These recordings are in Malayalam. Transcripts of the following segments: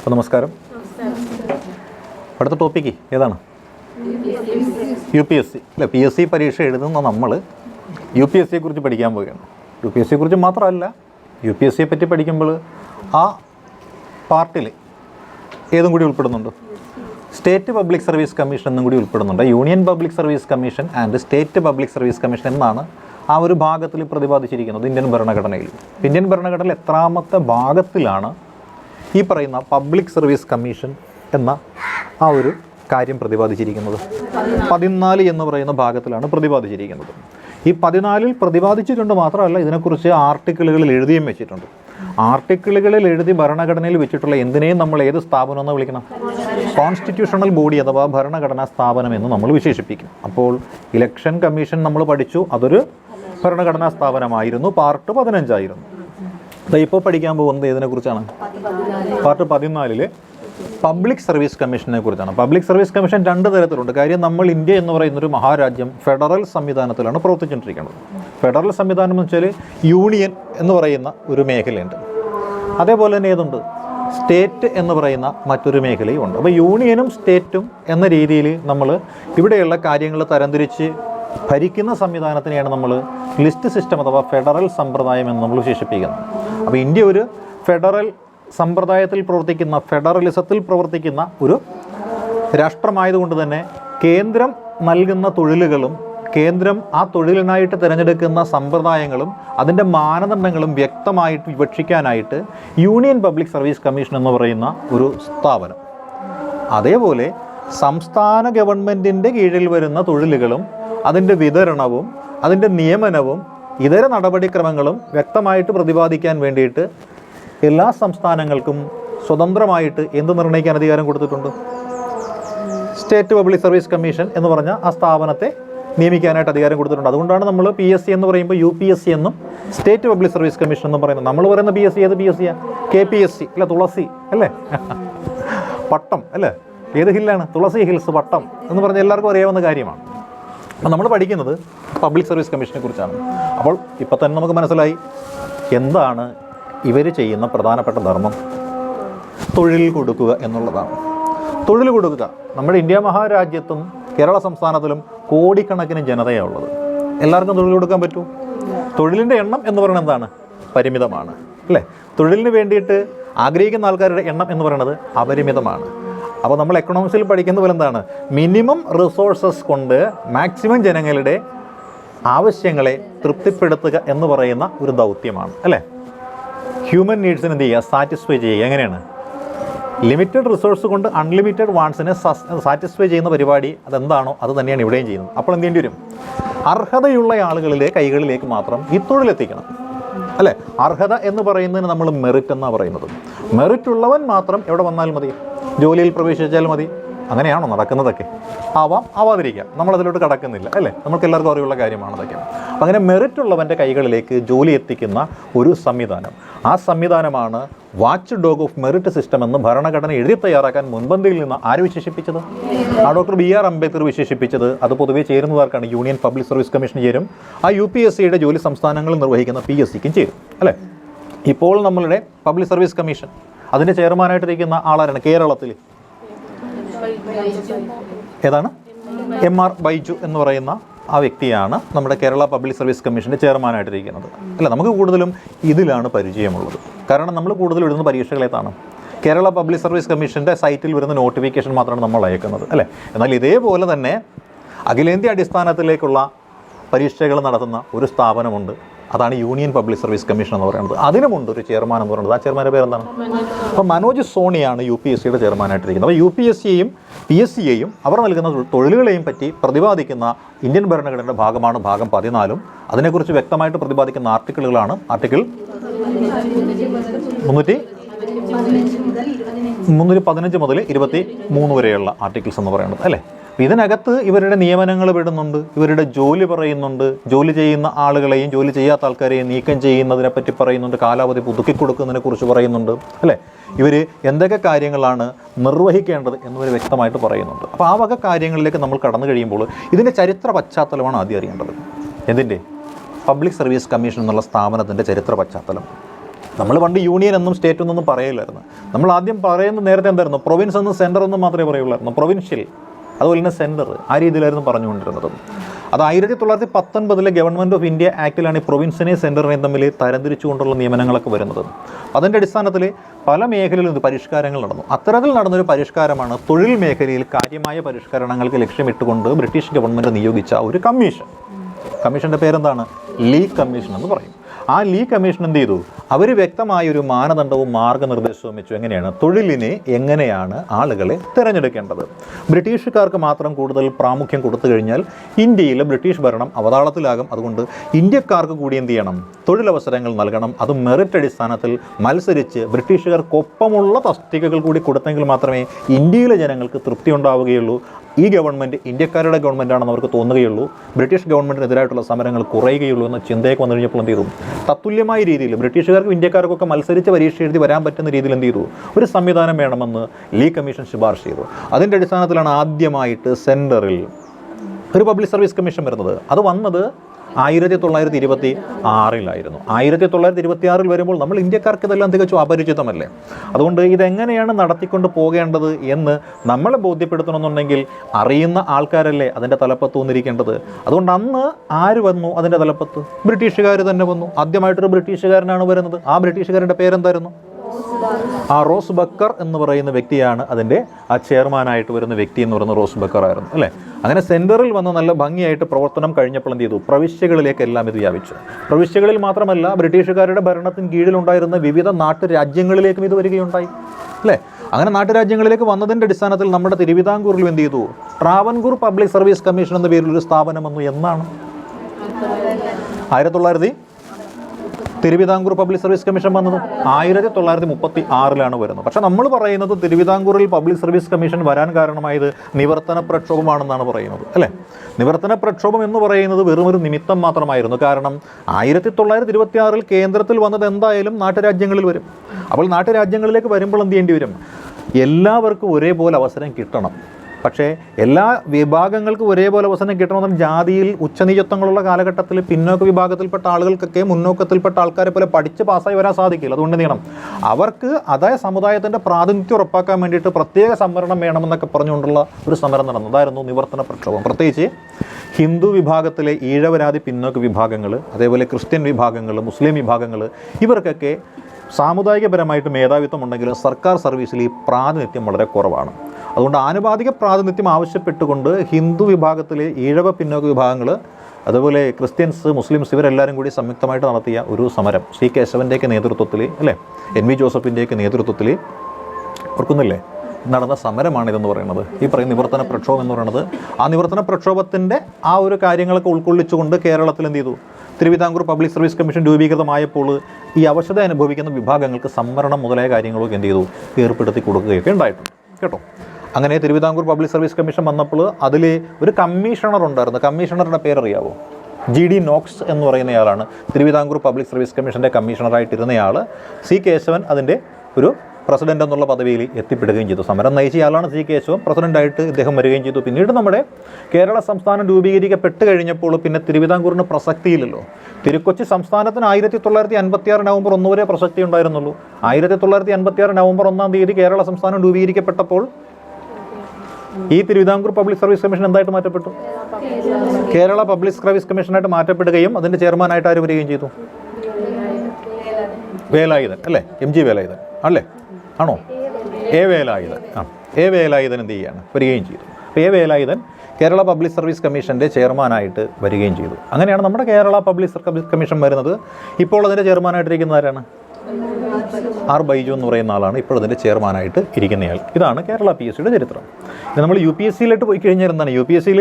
അപ്പോൾ നമസ്കാരം. അടുത്ത ടോപ്പിക്ക് ഏതാണ്? യു പി എസ് സി അല്ല പി എസ് സി പരീക്ഷ എഴുതുന്ന നമ്മൾ യു പി എസ് സിയെ കുറിച്ച് പഠിക്കാൻ പോവുകയാണ്. യു പി എസ് സിയെ കുറിച്ച് മാത്രമല്ല യു പി എസ് സിയെ പറ്റി പഠിക്കുമ്പോൾ ആ പാർട്ടിൽ ഏതും കൂടി ഉൾപ്പെടുന്നുണ്ട്? സ്റ്റേറ്റ് പബ്ലിക് സർവീസ് കമ്മീഷൻ എന്നും കൂടി ഉൾപ്പെടുന്നുണ്ട്. Union public service commission and state public service commission എന്നാണ് ആ ഒരു ഭാഗത്തിൽ പ്രതിപാദിച്ചിരിക്കുന്നത് ഇന്ത്യൻ ഭരണഘടനയിൽ. ഇന്ത്യൻ ഭരണഘടനയിൽ എത്രാമത്തെ ഭാഗത്തിലാണ് ഈ പറയുന്ന പബ്ലിക് സർവീസ് കമ്മീഷൻ എന്ന ആ ഒരു കാര്യം പ്രതിപാദിച്ചിരിക്കുന്നത്. പതിനാല് എന്ന് പറയുന്ന ഭാഗത്തിലാണ് പ്രതിപാദിച്ചിരിക്കുന്നത്. ഈ പതിനാലിൽ പ്രതിപാദിച്ചിട്ടുണ്ട് മാത്രമല്ല ഇതിനെക്കുറിച്ച് ആർട്ടിക്കിളുകളിൽ എഴുതിയും വെച്ചിട്ടുണ്ട്. ആർട്ടിക്കിളുകളിൽ എഴുതി ഭരണഘടനയിൽ വെച്ചിട്ടുള്ള എന്തിനേയും നമ്മൾ ഏത് സ്ഥാപനം എന്ന് വിളിക്കണം? കോൺസ്റ്റിറ്റ്യൂഷണൽ ബോഡി അഥവാ ഭരണഘടനാ സ്ഥാപനം എന്ന് നമ്മൾ വിശേഷിപ്പിക്കും. അപ്പോൾ ഇലക്ഷൻ കമ്മീഷൻ നമ്മൾ പഠിച്ചു അതൊരു ഭരണഘടനാ സ്ഥാപനമായിരുന്നു പാർട്ട് പതിനഞ്ചായിരുന്നു. ഇപ്പോൾ പഠിക്കാൻ പോകുന്നത് ഏതിനെക്കുറിച്ചാണ് പാർട്ട് പതിനാലിൽ പബ്ലിക് സർവീസ് കമ്മീഷനെ കുറിച്ചാണ്. പബ്ലിക് സർവീസ് കമ്മീഷൻ രണ്ട് തരത്തിലുണ്ട്. കാര്യം നമ്മൾ ഇന്ത്യ എന്ന് പറയുന്ന ഒരു മഹാരാജ്യം ഫെഡറൽ സംവിധാനത്തിലാണ് പ്രവർത്തിച്ചുകൊണ്ടിരിക്കുന്നത്. ഫെഡറൽ സംവിധാനം എന്ന് വെച്ചാൽ യൂണിയൻ എന്ന് പറയുന്ന ഒരു മേഖലയുണ്ട്. അതേപോലെ തന്നെ ഏതുണ്ട്? സ്റ്റേറ്റ് എന്ന് പറയുന്ന മറ്റൊരു മേഖലയും ഉണ്ട്. അപ്പോൾ യൂണിയനും സ്റ്റേറ്റും എന്ന രീതിയിൽ നമ്മൾ ഇവിടെയുള്ള കാര്യങ്ങൾ തരംതിരിച്ച് ഭരിക്കുന്ന സംവിധാനത്തിനെയാണ് നമ്മൾ ലിസ്റ്റ് സിസ്റ്റം അഥവാ ഫെഡറൽ സമ്പ്രദായം എന്ന് നമ്മൾ വിശേഷിപ്പിക്കുന്നത്. അപ്പോൾ ഇന്ത്യ ഒരു ഫെഡറൽ സമ്പ്രദായത്തിൽ പ്രവർത്തിക്കുന്ന ഫെഡറലിസത്തിൽ പ്രവർത്തിക്കുന്ന ഒരു രാഷ്ട്രമായതുകൊണ്ട് തന്നെ കേന്ദ്രം നൽകുന്ന തൊഴിലുകളും കേന്ദ്രം ആ തൊഴിലിനായിട്ട് തിരഞ്ഞെടുക്കുന്ന സമ്പ്രദായങ്ങളും അതിന്റെ മാനദണ്ഡങ്ങളും വ്യക്തമായിട്ട് വിവക്ഷിക്കാനായിട്ട് യൂണിയൻ പബ്ലിക് സർവീസ് കമ്മീഷൻ എന്ന് പറയുന്ന ഒരു സ്ഥാപനം. അതേപോലെ സംസ്ഥാന ഗവൺമെന്റിന്റെ കീഴിൽ വരുന്ന തൊഴിലുകളും അതിന്റെ വിതരണവും അതിന്റെ നിയമനവും ഇതര നടപടിക്രമങ്ങളും വ്യക്തമായിട്ട് പ്രതിപാദിക്കാൻ വേണ്ടിയിട്ട് എല്ലാ സംസ്ഥാനങ്ങൾക്കും സ്വതന്ത്രമായിട്ട് എന്ത് നിർണയിക്കാൻ അധികാരം കൊടുത്തിട്ടുണ്ട്? സ്റ്റേറ്റ് പബ്ലിക് സർവീസ് കമ്മീഷൻ എന്ന് പറഞ്ഞ ആ സ്ഥാപനത്തെ നിയമിക്കാനായിട്ട് അധികാരം കൊടുത്തിട്ടുണ്ട്. അതുകൊണ്ടാണ് നമ്മൾ പി എസ് സി എന്ന് പറയുമ്പോൾ യു പി എസ് സി എന്നും സ്റ്റേറ്റ് പബ്ലിക് സർവീസ് കമ്മീഷൻ എന്നും പറയുന്നത്. നമ്മൾ പറയുന്ന പി എസ് സി ഏത് പി എസ് സിയാ കെ പി എസ് സി അല്ല? തുളസി അല്ലേ? പട്ടം അല്ലേ? ഏത് ഹില്ലാണ്? തുളസി ഹിൽസ് പട്ടം എന്ന് പറഞ്ഞാൽ എല്ലാവർക്കും അറിയാവുന്ന കാര്യമാണ്. നമ്മൾ പഠിക്കുന്നത് പബ്ലിക് സർവീസ് കമ്മീഷനെ കുറിച്ചാണ്. അപ്പോൾ ഇപ്പോൾ തന്നെ നമുക്ക് മനസ്സിലായി എന്താണ് ഇവർ ചെയ്യുന്ന പ്രധാനപ്പെട്ട ധർമ്മം. തൊഴിൽ കൊടുക്കുക എന്നുള്ളതാണ്. തൊഴിൽ കൊടുക്കുക. നമ്മുടെ ഇന്ത്യ മഹാരാജ്യത്തും കേരള സംസ്ഥാനത്തിലും കോടിക്കണക്കിന് ജനതയാണ് ഉള്ളത്. എല്ലാവർക്കും തൊഴിൽ കൊടുക്കാൻ പറ്റൂ. തൊഴിലിന്റെ എണ്ണം എന്ന് പറയുന്നത് എന്താണ്? പരിമിതമാണ്. അല്ലേ? തൊഴിലിന് വേണ്ടിയിട്ട് ആഗ്രഹിക്കുന്ന ആൾക്കാരുടെ എണ്ണം എന്ന് പറയുന്നത് അപരിമിതമാണ്. അപ്പോൾ നമ്മൾ എക്കണോമിക്സിൽ പഠിക്കുന്ന പോലെ എന്താണ്? മിനിമം റിസോഴ്സസ് കൊണ്ട് മാക്സിമം ജനങ്ങളുടെ ആവശ്യങ്ങളെ തൃപ്തിപ്പെടുത്തുക എന്ന് പറയുന്ന ഒരു ദൗത്യമാണ് അല്ലേ? ഹ്യൂമൻ നീഡ്സിന് എന്ത് ചെയ്യുക? സാറ്റിസ്ഫൈ ചെയ്യുക. എങ്ങനെയാണ്? ലിമിറ്റഡ് റിസോഴ്സ് കൊണ്ട് അൺലിമിറ്റഡ് വാൺസിനെ സാറ്റിസ്ഫൈ ചെയ്യുന്ന പരിപാടി അതെന്താണോ അത് തന്നെയാണ് ഇവിടെയും ചെയ്യുന്നത്. അപ്പോൾ എന്ത് ചെയ്യേണ്ടി വരും? അർഹതയുള്ള ആളുകളിലെ കൈകളിലേക്ക് മാത്രം ഈ തൊഴിലെത്തിക്കണം അല്ലേ? അർഹത എന്ന് പറയുന്നതിന് നമ്മൾ മെറിറ്റ് എന്നാണ് പറയുന്നത്. മെറിറ്റ് ഉള്ളവൻ മാത്രം എവിടെ വന്നാലും മതി. ജോലിയിൽ പ്രവേശിച്ചാൽ മതി. അങ്ങനെയാണോ നടക്കുന്നതൊക്കെ? ആവാം ആവാതിരിക്കാം. നമ്മളതിലോട്ട് കടക്കുന്നില്ല അല്ലേ? നമുക്ക് എല്ലാവർക്കും അറിവുള്ള കാര്യമാണ് അതൊക്കെ. അങ്ങനെ മെറിറ്റ് ഉള്ളവന്റെ കൈകളിലേക്ക് ജോലി എത്തിക്കുന്ന ഒരു സംവിധാനം. ആ സംവിധാനമാണ് watch dog of merit system എന്ന് ഭരണഘടന എഴുതി തയ്യാറാക്കാൻ മുൻപന്തിയിൽ നിന്ന് ആര് വിശേഷിപ്പിച്ചത്? ആ ഡോക്ടർ ബി ആർ അംബേദ്കർ വിശേഷിപ്പിച്ചത്. അത് പൊതുവേ ചേരുന്നതാർക്കാണ്. യൂണിയൻ പബ്ലിക് സർവീസ് കമ്മീഷൻ ചേരും. ആ യു പി എസ് സിയുടെ ജോലി സംസ്ഥാനങ്ങൾ നിർവഹിക്കുന്ന പി എസ് സിക്കും ചേരും അല്ലേ? ഇപ്പോൾ നമ്മളുടെ പബ്ലിക് സർവീസ് കമ്മീഷൻ. അതിന്റെ ചെയർമാനായിട്ടിരിക്കുന്ന ആളാരാണ്? കേരളത്തിൽ ഏതാണ്? എം ആർ ബൈജു എന്ന് പറയുന്ന ആ വ്യക്തിയാണ് നമ്മുടെ കേരള പബ്ലിക് സർവീസ് കമ്മീഷന്റെ ചെയർമാനായിട്ടിരിക്കുന്നത്. അല്ല? നമുക്ക് കൂടുതലും ഇതിലാണ് പരിചയമുള്ളത്. കാരണം നമ്മൾ കൂടുതലും ഇടുന്ന പരീക്ഷകളേതാണ് കേരള പബ്ലിക് സർവീസ് കമ്മീഷന്റെ സൈറ്റിൽ വരുന്ന നോട്ടിഫിക്കേഷൻ മാത്രമാണ് നമ്മൾ അയക്കുന്നത്. അല്ലേ? എന്നാൽ ഇതേപോലെ തന്നെ അഖിലേന്ത്യാ അടിസ്ഥാനത്തിലേക്കുള്ള പരീക്ഷകൾ നടത്തുന്ന ഒരു സ്ഥാപനമുണ്ട്. അതാണ് യൂണിയൻ പബ്ലിക് സർവീസ് കമ്മീഷൻ എന്ന് പറയുന്നത്. അതിനുമുണ്ട് ഒരു ചെയർമാൻ എന്ന് പറയുന്നത്. ആ ചെയർമാന്റെ പേരെന്താണ്? അപ്പോൾ മനോജ് സോണിയാണ് യു പി എസ് സിയുടെ ചെയർമാനായിട്ടിരിക്കുന്നത്. അപ്പോൾ യു പി എസ് സിയെയും പി എസ് സിയെയും അവർ നൽകുന്ന തൊഴിലുകളെയും പറ്റി പ്രതിപാദിക്കുന്ന ഇന്ത്യൻ ഭരണഘടനയുടെ ഭാഗമാണ് ഭാഗം പതിനാലും. അതിനെക്കുറിച്ച് വ്യക്തമായിട്ട് പ്രതിപാദിക്കുന്ന ആർട്ടിക്കിളുകളാണ് ആർട്ടിക്കിൾ മുന്നൂറ്റി മുന്നൂറ്റി പതിനഞ്ച് മുതൽ ഇരുപത്തി മൂന്ന് വരെയുള്ള ആർട്ടിക്കിൾസ് എന്ന് പറയുന്നത് അല്ലേ? അപ്പോൾ ഇതിനകത്ത് ഇവരുടെ നിയമനങ്ങൾ വിടുന്നുണ്ട്. ഇവരുടെ ജോലി പറയുന്നുണ്ട്. ജോലി ചെയ്യുന്ന ആളുകളെയും ജോലി ചെയ്യാത്ത ആൾക്കാരെയും നീക്കം ചെയ്യുന്നതിനെ പറ്റി പറയുന്നുണ്ട്. കാലാവധി പുതുക്കി കൊടുക്കുന്നതിനെ കുറിച്ച് പറയുന്നുണ്ട്. അല്ലേ? ഇവർ എന്തൊക്കെ കാര്യങ്ങളാണ് നിർവഹിക്കേണ്ടത് എന്നിവർ വ്യക്തമായിട്ട് പറയുന്നുണ്ട്. അപ്പോൾ ആ വക കാര്യങ്ങളിലേക്ക് നമ്മൾ കടന്നു കഴിയുമ്പോൾ ഇതിന്റെ ചരിത്ര പശ്ചാത്തലമാണ് ആദ്യം അറിയേണ്ടത്. എന്തിന്റെ പബ്ലിക് സർവീസ് കമ്മീഷൻ എന്നുള്ള സ്ഥാപനത്തിന്റെ ചരിത്ര പശ്ചാത്തലം. നമ്മൾ പണ്ട് യൂണിയൻ എന്നും സ്റ്റേറ്റ് എന്നൊന്നും പറയില്ലായിരുന്നു. നമ്മൾ ആദ്യം പറയുന്നത് നേരത്തെ എന്തായിരുന്നു? പ്രൊവിൻസ് എന്നും സെന്റർ എന്നും മാത്രമേ പറയുള്ളായിരുന്നു. പ്രൊവിൻഷ്യൽ. അതുപോലെ തന്നെ സെന്റർ ആ രീതിയിലായിരുന്നു പറഞ്ഞുകൊണ്ടിരുന്നത്. അത് ആയിരത്തി തൊള്ളായിരത്തി പത്തൊൻപതിലെ ഗവൺമെന്റ് ഓഫ് ഇന്ത്യ ആക്ടിലാണ് ഈ പ്രൊവിൻസിനെയും സെന്ററിനെയും തമ്മിൽ തരംതിരിച്ചുകൊണ്ടുള്ള നിയമനങ്ങളൊക്കെ വരുന്നത്. അതിന്റെ അടിസ്ഥാനത്തിൽ പല മേഖലയിലും ഇത് പരിഷ്കാരങ്ങൾ നടന്നു. അത്തരത്തിൽ നടന്നൊരു പരിഷ്കാരമാണ് തൊഴിൽ മേഖലയിൽ കാര്യമായ പരിഷ്കരണങ്ങൾക്ക് ലക്ഷ്യമിട്ടുകൊണ്ട് ബ്രിട്ടീഷ് ഗവൺമെന്റ് നിയോഗിച്ച ഒരു കമ്മീഷൻ. കമ്മീഷന്റെ പേരെന്താണ്? ലീഗ് കമ്മീഷൻ എന്ന് പറയും. ആ ലീഗ് കമ്മീഷൻ എന്ത് ചെയ്തു? അവർ വ്യക്തമായൊരു മാനദണ്ഡവും മാർഗനിർദ്ദേശവും വെച്ചു. എങ്ങനെയാണ്? തൊഴിലിനെ എങ്ങനെയാണ് ആളുകളെ തിരഞ്ഞെടുക്കേണ്ടത്? ബ്രിട്ടീഷുകാർക്ക് മാത്രം കൂടുതൽ പ്രാമുഖ്യം കൊടുത്തു കഴിഞ്ഞാൽ ഇന്ത്യയിലെ ബ്രിട്ടീഷ് ഭരണം അവതാളത്തിലാകും. അതുകൊണ്ട് ഇന്ത്യക്കാർക്ക് കൂടി എന്ത് ചെയ്യണം? തൊഴിലവസരങ്ങൾ നൽകണം. അത് മെറിറ്റ് അടിസ്ഥാനത്തിൽ മത്സരിച്ച് ബ്രിട്ടീഷുകാർക്കൊപ്പമുള്ള തസ്തികകൾ കൂടി കൊടുത്തെങ്കിൽ മാത്രമേ ഇന്ത്യയിലെ ജനങ്ങൾക്ക് തൃപ്തി ഉണ്ടാവുകയുള്ളൂ. ഈ ഗവൺമെന്റ് ഇന്ത്യക്കാരുടെ ഗവൺമെന്റാണെന്ന് അവർക്ക് തോന്നുകയുള്ളൂ. ബ്രിട്ടീഷ് ഗവൺമെന്റിനെതിരായിട്ടുള്ള സമരങ്ങൾ കുറയുകയുള്ളൂ എന്ന ചിന്തയൊക്കെ വന്നു കഴിഞ്ഞപ്പോൾ എന്ത് ചെയ്തു? തത്തുല്യമായ രീതിയിൽ ബ്രിട്ടീഷുകാർക്കും ഇന്ത്യക്കാർക്കൊക്കെ മത്സരിച്ച് പരീക്ഷ എഴുതി വരാൻ പറ്റുന്ന രീതിയിൽ എന്ത് ചെയ്തു? ഒരു സംവിധാനം വേണമെന്ന് ലീ കമ്മീഷൻ ശുപാർശ ചെയ്തു. അതിന്റെ അടിസ്ഥാനത്തിലാണ് ആദ്യമായിട്ട് സെന്ററിൽ ഒരു പബ്ലിക് സർവീസ് കമ്മീഷൻ വരുന്നത്. അത് വന്നത് ആയിരത്തി തൊള്ളായിരത്തി ഇരുപത്തി ആറിലായിരുന്നു ആയിരത്തി തൊള്ളായിരത്തി ഇരുപത്തി ആറിൽ വരുമ്പോൾ നമ്മൾ ഇന്ത്യക്കാർക്ക് ഇതെല്ലാം തികച്ചും അപരിചിതമല്ലേ? അതുകൊണ്ട് ഇതെങ്ങനെയാണ് നടത്തിക്കൊണ്ട് പോകേണ്ടത് എന്ന് നമ്മളെ ബോധ്യപ്പെടുത്തണമെന്നുണ്ടെങ്കിൽ അറിയുന്ന ആൾക്കാരല്ലേ അതിന്റെ തലപ്പത്ത് വന്നിരിക്കേണ്ടത്? അതുകൊണ്ട് അന്ന് ആര് വന്നു അതിന്റെ തലപ്പത്ത്? ബ്രിട്ടീഷുകാർ തന്നെ വന്നു. ആദ്യമായിട്ടൊരു ബ്രിട്ടീഷുകാരനാണ് വരുന്നത്. ആ ബ്രിട്ടീഷുകാരന്റെ പേരെന്തായിരുന്നു? ആ റോസ് ബക്കർ എന്ന് പറയുന്ന വ്യക്തിയാണ് അതിന്റെ ആ ചെയർമാനായിട്ട് വരുന്ന വ്യക്തി എന്ന് പറയുന്ന റോസ് ബക്കർ ആയിരുന്നു അല്ലേ? അങ്ങനെ സെന്ററിൽ വന്ന് നല്ല ഭംഗിയായിട്ട് പ്രവർത്തനം കഴിഞ്ഞപ്പോൾ എന്ത് ചെയ്തു? പ്രവിശ്യകളിലേക്ക് എല്ലാം ഇത് വ്യാപിച്ചു. പ്രവിശ്യകളിൽ മാത്രമല്ല ബ്രിട്ടീഷുകാരുടെ ഭരണത്തിന് കീഴിലുണ്ടായിരുന്ന വിവിധ നാട്ടുരാജ്യങ്ങളിലേക്കും ഇത് വരികയുണ്ടായി അല്ലേ? അങ്ങനെ നാട്ടുരാജ്യങ്ങളിലേക്ക് വന്നതിന്റെ അടിസ്ഥാനത്തിൽ നമ്മുടെ തിരുവിതാംകൂറിൽ എന്ത് ചെയ്തു? ട്രാവൻകൂർ പബ്ലിക് സർവീസ് കമ്മീഷൻ എന്ന പേരിൽ ഒരു സ്ഥാപനം വന്നു എന്നാണ്. ആയിരത്തി തൊള്ളായിരത്തി തിരുവിതാംകൂർ പബ്ലിക് സർവീസ് കമ്മീഷൻ വന്നത് ആയിരത്തി തൊള്ളായിരത്തി മുപ്പത്തി ആറിലാണ് വരുന്നത്. പക്ഷേ നമ്മൾ പറയുന്നത് തിരുവിതാംകൂറിൽ പബ്ലിക് സർവീസ് കമ്മീഷൻ വരാൻ കാരണമായത് നിവർത്തന പ്രക്ഷോഭമാണെന്നാണ് പറയുന്നത് അല്ലേ? നിവർത്തന പ്രക്ഷോഭം എന്ന് പറയുന്നത് വെറും ഒരു നിമിത്തം മാത്രമായിരുന്നു. കാരണം ആയിരത്തി തൊള്ളായിരത്തി ഇരുപത്തി ആറിൽ കേന്ദ്രത്തിൽ വന്നത് എന്തായാലും നാട്ടുരാജ്യങ്ങളിൽ വരും. അപ്പോൾ നാട്ടുരാജ്യങ്ങളിലേക്ക് വരുമ്പോൾ എന്ത് ചെയ്യേണ്ടി വരും? എല്ലാവർക്കും ഒരേപോലെ അവസരം കിട്ടണം. പക്ഷേ എല്ലാ വിഭാഗങ്ങൾക്കും ഒരേപോലെ അവസരം കിട്ടണമെന്ന് ജാതിയിൽ ഉച്ചനീചത്വങ്ങളുള്ള കാലഘട്ടത്തിൽ പിന്നോക്ക വിഭാഗത്തിൽപ്പെട്ട ആളുകൾക്കൊക്കെ മുന്നോക്കത്തിൽപ്പെട്ട ആൾക്കാരെ പോലെ പഠിച്ച് പാസ്സായി വരാൻ സാധിക്കില്ല. അതുകൊണ്ട് നീണം അവർക്ക് അതായ സമുദായത്തിന്റെ പ്രാതിനിധ്യം ഉറപ്പാക്കാൻ വേണ്ടിയിട്ട് പ്രത്യേക സംവരണം വേണമെന്നൊക്കെ പറഞ്ഞുകൊണ്ടുള്ള ഒരു സമരം നടന്നു. അതായിരുന്നു നിവർത്തന പ്രക്ഷോഭം. പ്രത്യേകിച്ച് ഹിന്ദു വിഭാഗത്തിലെ ഈഴവരാതി പിന്നോക്ക വിഭാഗങ്ങൾ അതേപോലെ ക്രിസ്ത്യൻ വിഭാഗങ്ങൾ മുസ്ലിം വിഭാഗങ്ങൾ ഇവർക്കൊക്കെ സാമുദായികപരമായിട്ട് മേധാവിത്വം ഉണ്ടെങ്കിലും സർക്കാർ സർവീസിൽ ഈ പ്രാതിനിധ്യം വളരെ കുറവാണ്. അതുകൊണ്ട് ആനുപാതിക പ്രാതിനിധ്യം ആവശ്യപ്പെട്ടുകൊണ്ട് ഹിന്ദു വിഭാഗത്തിലെ ഈഴവ പിന്നോക്ക വിഭാഗങ്ങൾ അതുപോലെ ക്രിസ്ത്യൻസ് മുസ്ലിംസ് ഇവരെല്ലാവരും കൂടി സംയുക്തമായിട്ട് നടത്തിയ ഒരു സമരം. സി കേശവന്റെയൊക്കെ നേതൃത്വത്തിൽ അല്ലേ? എൻ വി ജോസഫിന്റെയൊക്കെ നേതൃത്വത്തിൽ ഓർക്കുന്നില്ലേ? നടന്ന സമരമാണ് ഇതെന്ന് പറയുന്നത്. ഈ പറയുന്ന നിവർത്തന പ്രക്ഷോഭം എന്ന് പറയുന്നത് ആ നിവർത്തന പ്രക്ഷോഭത്തിന്റെ ആ ഒരു കാര്യങ്ങളൊക്കെ ഉൾക്കൊള്ളിച്ചുകൊണ്ട് കേരളത്തിൽ എന്ത് ചെയ്തു? തിരുവിതാംകൂർ പബ്ലിക് സർവീസ് കമ്മീഷൻ രൂപീകൃതമായപ്പോൾ ഈ അവശത അനുഭവിക്കുന്ന വിഭാഗങ്ങൾക്ക് സംവരണം മുതലായ കാര്യങ്ങളൊക്കെ എന്ത് ചെയ്തു? ഏർപ്പെടുത്തി കൊടുക്കുകയൊക്കെ ഉണ്ടായിട്ടുണ്ട്. കേട്ടോ? അങ്ങനെ തിരുവിതാംകൂർ പബ്ലിക് സർവീസ് കമ്മീഷൻ വന്നപ്പോൾ അതിൽ ഒരു കമ്മീഷണർ ഉണ്ടായിരുന്നു. കമ്മീഷണറുടെ പേരറിയാവോ? ജി ഡി നോക്സ് എന്ന് പറയുന്നയാളാണ്. തിരുവിതാംകൂർ പബ്ലിക് സർവീസ് കമ്മീഷന്റെ കമ്മീഷണറായിട്ടിരുന്നയാൾ സി കേശവൻ അതിന്റെ ഒരു പ്രസിഡന്റ് എന്നുള്ള പദവിയിൽ എത്തിപ്പെടുകയും ചെയ്തു. സമരം നയിച്ചയാളാണ് സി കേശവൻ. പ്രസിഡന്റായിട്ട് ഇദ്ദേഹം വരികയും ചെയ്തു. പിന്നീട് നമ്മുടെ കേരള സംസ്ഥാനം രൂപീകരിക്കപ്പെട്ട് കഴിഞ്ഞപ്പോൾ പിന്നെ തിരുവിതാംകൂറിന് പ്രസക്തിയില്ലല്ലോ. തിരുക്കൊച്ചി സംസ്ഥാനത്തിന് ആയിരത്തി തൊള്ളായിരത്തി അൻപത്തിയാറ് നവംബർ ഒന്ന് വരെ പ്രസക്തി ഉണ്ടായിരുന്നുള്ളൂ. ആയിരത്തി തൊള്ളായിരത്തി അൻപത്തിയാറ് നവംബർ ഒന്നാം തീയതി കേരള സംസ്ഥാനം രൂപീകരിക്കപ്പെട്ടപ്പോൾ ഈ തിരുവിതാംകൂർ പബ്ലിക് സർവീസ് കമ്മീഷൻ എന്തായിട്ട് മാറ്റപ്പെട്ടു? കേരള പബ്ലിക് സർവീസ് കമ്മീഷനായിട്ട് മാറ്റപ്പെടുകയും അതിന്റെ ചെയർമാനായിട്ട് ആര് വരികയും ചെയ്തു? വേലായുധൻ അല്ലേ? എം ജി വേലായുധൻ അല്ലേ? ആണോ? എ വേലായുധൻ ആ. എ വേലായുധൻ എന്ത് ചെയ്യാണ്? വരികയും ചെയ്തു. അപ്പോൾ A Velayudhan Kerala public service കമ്മീഷന്റെ ചെയർമാനായിട്ട് വരികയും ചെയ്തു. അങ്ങനെയാണ് നമ്മുടെ കേരള പബ്ലിക് സർവീസ് കമ്മീഷൻ വരുന്നത്. ഇപ്പോൾ അതിന്റെ ചെയർമാനായിട്ടിരിക്കുന്ന ആരാണ്? ആർ ബൈജു എന്ന് പറയുന്ന ആളാണ് ഇപ്പോൾ അതിന്റെ ചെയർമാനായിട്ട് ഇരിക്കുന്നയാൾ. ഇതാണ് കേരള പി എസ് സിയുടെ ചരിത്രം. ഇനി നമ്മൾ യു പി എസ് സിയിലോട്ട് പോയി കഴിഞ്ഞാൽ എന്താണ്? യു പി എസ് സിയിൽ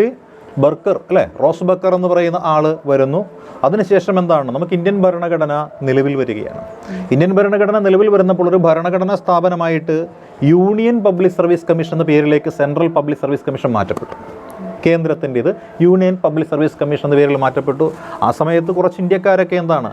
ബർക്കർ അല്ലേ? റോസ് ബക്കർ എന്ന് പറയുന്ന ആൾ വരുന്നു. അതിനുശേഷം എന്താണ്? നമുക്ക് ഇന്ത്യൻ ഭരണഘടന നിലവിൽ വരികയാണ്. ഇന്ത്യൻ ഭരണഘടന നിലവിൽ വരുന്നപ്പോൾ ഒരു ഭരണഘടനാ സ്ഥാപനമായിട്ട് യൂണിയൻ പബ്ലിക് സർവീസ് കമ്മീഷൻ എന്ന പേരിലേക്ക് സെൻട്രൽ പബ്ലിക് സർവീസ് കമ്മീഷൻ മാറ്റപ്പെട്ടു. കേന്ദ്രത്തിന്റേത് യൂണിയൻ പബ്ലിക് സർവീസ് കമ്മീഷൻ എന്ന പേരിൽ മാറ്റപ്പെട്ടു. ആ സമയത്ത് കുറച്ച് ഇന്ത്യക്കാരൊക്കെ എന്താണ്?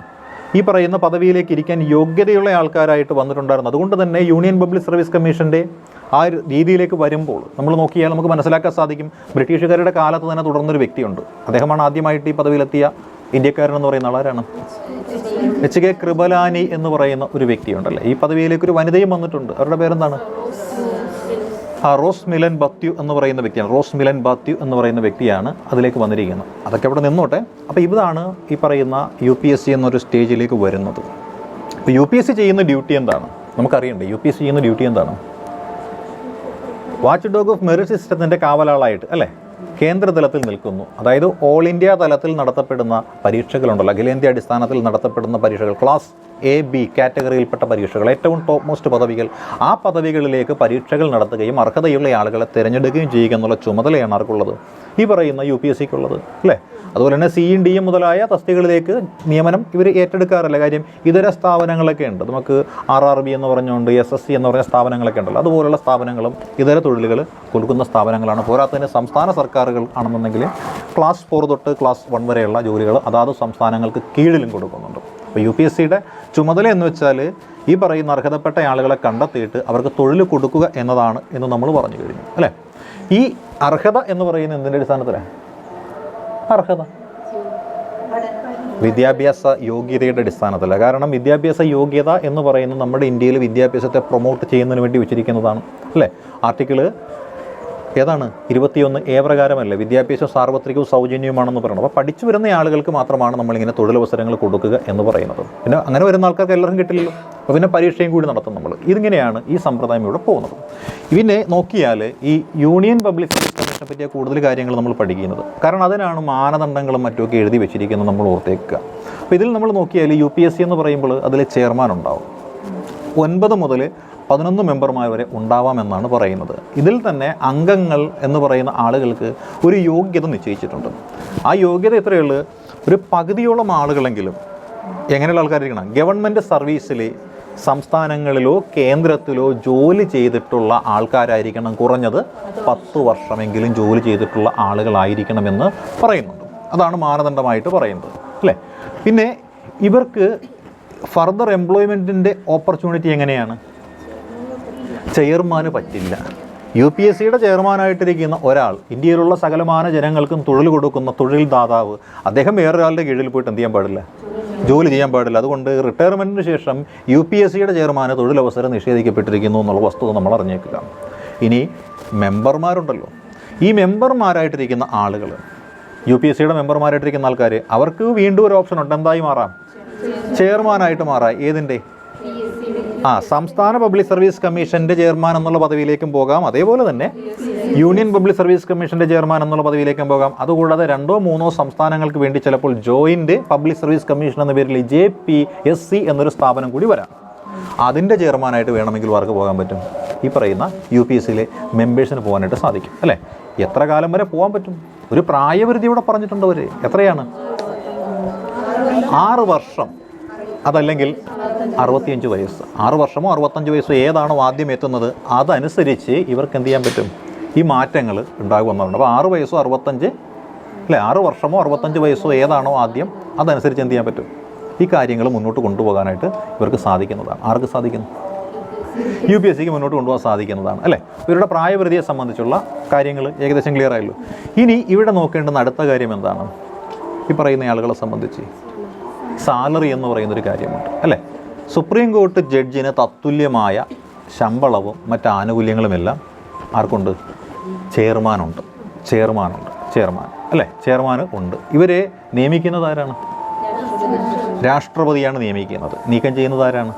ഈ പറയുന്ന പദവിയിലേക്ക് ഇരിക്കാൻ യോഗ്യതയുള്ള ആൾക്കാരായിട്ട് വന്നിട്ടുണ്ടായിരുന്നു. അതുകൊണ്ട് തന്നെ യൂണിയൻ പബ്ലിക് സർവീസ് കമ്മീഷന്റെ ആ ഒരു രീതിയിലേക്ക് വരുമ്പോൾ നമ്മൾ നോക്കിയാൽ നമുക്ക് മനസ്സിലാക്കാൻ സാധിക്കും ബ്രിട്ടീഷുകാരുടെ കാലത്ത് തന്നെ തുടർന്നൊരു വ്യക്തിയുണ്ട്. അദ്ദേഹമാണ് ആദ്യമായിട്ട് ഈ പദവിയിലെത്തിയ ഇന്ത്യക്കാരൻ എന്ന് പറയുന്ന ആളാരാണ്? എച്ച് കെ കൃപലാനി എന്ന് പറയുന്ന ഒരു വ്യക്തിയുണ്ടല്ലേ? ഈ പദവിയിലേക്ക് ഒരു വനിതയും വന്നിട്ടുണ്ട്. അവരുടെ പേരെന്താണ്? റോസ് മിലൻ ബത്യു എന്ന് പറയുന്ന വ്യക്തിയാണ്. റോസ് മിലൻ ബത്യു എന്ന് പറയുന്ന വ്യക്തിയാണ് അതിലേക്ക് വന്നിരിക്കുന്നത്. അതൊക്കെ ഇവിടെ നിന്നോട്ടെ. അപ്പോൾ ഇതാണ് ഈ പറയുന്ന യു പി എസ് സി എന്നൊരു സ്റ്റേജിലേക്ക് വരുന്നത്. അപ്പോൾ യു പി എസ് സി ചെയ്യുന്ന ഡ്യൂട്ടി എന്താണ്? നമുക്കറിയണ്ടേ യു പി എസ് സി ചെയ്യുന്ന ഡ്യൂട്ടി എന്താണ്? വാച്ച് ഡോഗ് ഓഫ് മെറിറ്റ് സിസ്റ്റത്തിന്റെ കാവലാളായിട്ട് അല്ലേ? കേന്ദ്ര തലത്തിൽ നിൽക്കുന്നു. അതായത് ഓൾ ഇന്ത്യ തലത്തിൽ നടത്തപ്പെടുന്ന പരീക്ഷകളുണ്ടല്ലോ. അഖിലേന്ത്യാ അടിസ്ഥാനത്തിൽ നടത്തപ്പെടുന്ന പരീക്ഷകൾ ക്ലാസ് എ ബി കാറ്റഗറിയിൽപ്പെട്ട പരീക്ഷകൾ ഏറ്റവും ടോപ്പ് മോസ്റ്റ് പദവികൾ. ആ പദവികളിലേക്ക് പരീക്ഷകൾ നടത്തുകയും അർഹതയുള്ള ആളുകളെ തിരഞ്ഞെടുക്കുകയും ചെയ്യുക എന്നുള്ള ചുമതലയാണ് ആർക്കുള്ളത്? ഈ പറയുന്ന യു പി എസ് സിക്കുള്ളത് അല്ലേ? അതുപോലെ തന്നെ സിയും ഡിയും മുതലായ തസ്തികളിലേക്ക് നിയമനം ഇവർ ഏറ്റെടുക്കാറില്ല. കാര്യം ഇതര സ്ഥാപനങ്ങളൊക്കെ ഉണ്ട്. നമുക്ക് ആർ ആർ ബി എന്ന് പറഞ്ഞുകൊണ്ട് എസ് എസ് സി എന്ന് പറഞ്ഞ സ്ഥാപനങ്ങളൊക്കെ ഉണ്ടല്ലോ. അതുപോലുള്ള സ്ഥാപനങ്ങളും ഇതര തൊഴിലുകൾ കൊടുക്കുന്ന സ്ഥാപനങ്ങളാണ്. പോരാത്തതിന് സംസ്ഥാന സർക്കാരുകൾ ആണെന്നുണ്ടെങ്കിൽ ക്ലാസ് ഫോർ തൊട്ട് ക്ലാസ് വൺ വരെയുള്ള ജോലികൾ അതാത് സംസ്ഥാനങ്ങൾക്ക് കീഴിലും കൊടുക്കുന്നുണ്ട്. അപ്പോൾ യു പി എസ് സിയുടെ ചുമതല എന്ന് വെച്ചാൽ ഈ പറയുന്ന അർഹതപ്പെട്ട ആളുകളെ കണ്ടെത്തിയിട്ട് അവർക്ക് തൊഴിൽ കൊടുക്കുക എന്നതാണ് എന്ന് നമ്മൾ പറഞ്ഞു കഴിഞ്ഞു. അല്ലേ? ഈ അർഹത എന്ന് പറയുന്ന എന്തിന്റെ അടിസ്ഥാനത്തിലാണ്? അർഹത. വിദ്യാഭ്യാസ യോഗ്യതയുടെ അടിസ്ഥാനത്തില. കാരണം വിദ്യാഭ്യാസ യോഗ്യത എന്ന് പറയുന്നത് നമ്മുടെ ഇന്ത്യയിൽ വിദ്യാഭ്യാസത്തെ പ്രൊമോട്ട് ചെയ്യുന്നതിന് വേണ്ടി വെച്ചിരിക്കുന്നതാണ്. അല്ലേ? ആർട്ടിക്കിൾ ഏതാണ്? ഇരുപത്തിയൊന്ന് എ പ്രകാരമല്ലേ? വിദ്യാഭ്യാസം സാർവത്രികവും സൗജന്യവുമാണെന്ന് പറയുന്നത് അപ്പോൾ പഠിച്ചു വരുന്ന ആളുകൾക്ക് മാത്രമാണ് നമ്മളിങ്ങനെ തൊഴിലവസരങ്ങൾ കൊടുക്കുക എന്ന് പറയുന്നത്. പിന്നെ അങ്ങനെ വരുന്ന ആൾക്കാർക്ക് എല്ലാവർക്കും കിട്ടില്ലല്ലോ. അപ്പോൾ പിന്നെ പരീക്ഷയും കൂടി നടത്തും നമ്മൾ. ഇതിങ്ങനെയാണ് ഈ സമ്പ്രദായം ഇവിടെ പോകുന്നത്. പിന്നെ നോക്കിയാൽ ഈ യൂണിയൻ പബ്ലിക് സർവീസ് കമ്മീഷനെ പറ്റിയ കൂടുതൽ കാര്യങ്ങൾ നമ്മൾ പഠിക്കുന്നത്. കാരണം അതിനാണ് മാനദണ്ഡങ്ങളും മറ്റുമൊക്കെ എഴുതി വെച്ചിരിക്കുന്നത് നമ്മൾ ഓർത്തേക്കുക. അപ്പോൾ ഇതിൽ നമ്മൾ നോക്കിയാൽ യു പി എസ് സി എന്ന് പറയുമ്പോൾ അതിൽ ചെയർമാൻ ഉണ്ടാവും. ഒൻപത് മുതൽ പതിനൊന്ന് മെമ്പർമാർ വരെ ഉണ്ടാവാമെന്നാണ് പറയുന്നത്. ഇതിൽ തന്നെ അംഗങ്ങൾ എന്ന് പറയുന്ന ആളുകൾക്ക് ഒരു യോഗ്യത നിശ്ചയിച്ചിട്ടുണ്ട്. ആ യോഗ്യത എത്രയുള്ളൂ ഒരു പകുതിയോളം ആളുകളെങ്കിലും എങ്ങനെയുള്ള ആൾക്കാരിക്കണം ഗവൺമെന്റ് സർവീസിൽ സംസ്ഥാനങ്ങളിലോ കേന്ദ്രത്തിലോ ജോലി ചെയ്തിട്ടുള്ള ആൾക്കാരായിരിക്കണം കുറഞ്ഞത് പത്ത് വർഷമെങ്കിലും ജോലി ചെയ്തിട്ടുള്ള ആളുകളായിരിക്കണമെന്ന് പറയുന്നുണ്ട്. അതാണ് മാനദണ്ഡമായിട്ട് പറയുന്നത് അല്ലേ? പിന്നെ ഇവർക്ക് ഫർദർ എംപ്ലോയ്മെന്റിന്റെ ഓപ്പർച്യൂണിറ്റി എങ്ങനെയാണ്? ചെയർമാന് പറ്റില്ല. യു പി എസ് സിയുടെ ചെയർമാനായിട്ടിരിക്കുന്ന ഒരാൾ ഇന്ത്യയിലുള്ള സകലമാന ജനങ്ങൾക്കും തൊഴിൽ കൊടുക്കുന്ന തൊഴിൽ ദാതാവ് അദ്ദേഹം വേറൊരാളുടെ കീഴിൽ പോയിട്ട് എന്ത് ചെയ്യാൻ പാടില്ല? ജോലി ചെയ്യാൻ പാടില്ല. അതുകൊണ്ട് റിട്ടയർമെന്റിന് ശേഷം യു പി എസ് സിയുടെ ചെയർമാന് തൊഴിലവസരം നിഷേധിക്കപ്പെട്ടിരിക്കുന്നു എന്നുള്ള വസ്തുത നമ്മൾ അറിഞ്ഞേക്കുക. ഇനി മെമ്പർമാരുണ്ടല്ലോ. ഈ മെമ്പർമാരായിട്ടിരിക്കുന്ന ആളുകൾ യു പി എസ് സിയുടെ മെമ്പർമാരായിട്ടിരിക്കുന്ന ആൾക്കാർ അവർക്ക് വീണ്ടും ഒരു ഓപ്ഷൻ ഉണ്ട്. എന്തായി മാറാം? ചെയർമാനായിട്ട് മാറാം. ഏതിന്റെ? ആ സംസ്ഥാന പബ്ലിക് സർവീസ് കമ്മീഷന്റെ ചെയർമാൻ എന്നുള്ള പദവിയിലേക്കും പോകാം. അതേപോലെ തന്നെ യൂണിയൻ പബ്ലിക് സർവീസ് കമ്മീഷന്റെ ചെയർമാൻ എന്നുള്ള പദവിയിലേക്കും പോകാം. അതുകൂടാതെ രണ്ടോ മൂന്നോ സംസ്ഥാനങ്ങൾക്ക് വേണ്ടി ചിലപ്പോൾ ജോയിന്റ് പബ്ലിക് സർവീസ് കമ്മീഷൻ എന്ന പേരിൽ ജെ പി എസ് സി എന്നൊരു സ്ഥാപനം കൂടി വരാം. അതിന്റെ ചെയർമാനായിട്ട് വേണമെങ്കിൽ വർക്ക് പോകാൻ പറ്റും. ഈ പറയുന്ന യു പി എസ് സിയിലെ മെമ്പേഴ്സിന് പോകാനായിട്ട് സാധിക്കും. അല്ലേ? എത്ര കാലം വരെ പോകാൻ പറ്റും? ഒരു പ്രായപരിധി ഇവിടെ പറഞ്ഞിട്ടുണ്ട് അവർ എത്രയാണ്? ആറ് വർഷം. അതല്ലെങ്കിൽ അറുപത്തിയഞ്ച് വയസ്സ്. ആറ് വർഷമോ അറുപത്തഞ്ച് വയസ്സോ ഏതാണോ ആദ്യം എത്തുന്നത് അതനുസരിച്ച് ഇവർക്ക് എന്ത് ചെയ്യാൻ പറ്റും? ഈ മാറ്റങ്ങൾ ഉണ്ടാകുമെന്നുണ്ട് അപ്പോൾ ആറ് വയസ്സോ അറുപത്തഞ്ച് അല്ലേ? ആറ് വർഷമോ അറുപത്തഞ്ച് വയസ്സോ ഏതാണോ ആദ്യം അതനുസരിച്ച് എന്ത് ചെയ്യാൻ പറ്റും? ഈ കാര്യങ്ങൾ മുന്നോട്ട് കൊണ്ടുപോകാനായിട്ട് ഇവർക്ക് സാധിക്കുന്നതാണ്. ആർക്ക് സാധിക്കുന്നു? യു പി എസ് സിക്ക് മുന്നോട്ട് കൊണ്ടുപോകാൻ സാധിക്കുന്നതാണ് അല്ലേ? ഇവരുടെ പ്രായപരിധിയെ സംബന്ധിച്ചുള്ള കാര്യങ്ങൾ ഏകദേശം ക്ലിയർ ആയല്ലോ. ഇനി ഇവിടെ നോക്കേണ്ടുന്ന അടുത്ത കാര്യം എന്താണ്? ഈ പറയുന്ന ആളുകളെ സംബന്ധിച്ച്. സാലറി എന്ന് പറയുന്നൊരു കാര്യമുണ്ട് അല്ലേ? സുപ്രീം കോർട്ട് ജഡ്ജിന് തത്തുല്യമായ ശമ്പളവും മറ്റ് ആനുകൂല്യങ്ങളുമെല്ലാം ആർക്കുണ്ട്? ചെയർമാനുണ്ട്. ചെയർമാനുണ്ട്. ചെയർമാൻ അല്ലേ? ചെയർമാൻ ഉണ്ട്. ഇവരെ നിയമിക്കുന്നത് ആരാണ്? രാഷ്ട്രപതിയാണ് നിയമിക്കുന്നത്. നീക്കം ചെയ്യുന്നത് ആരാണ്?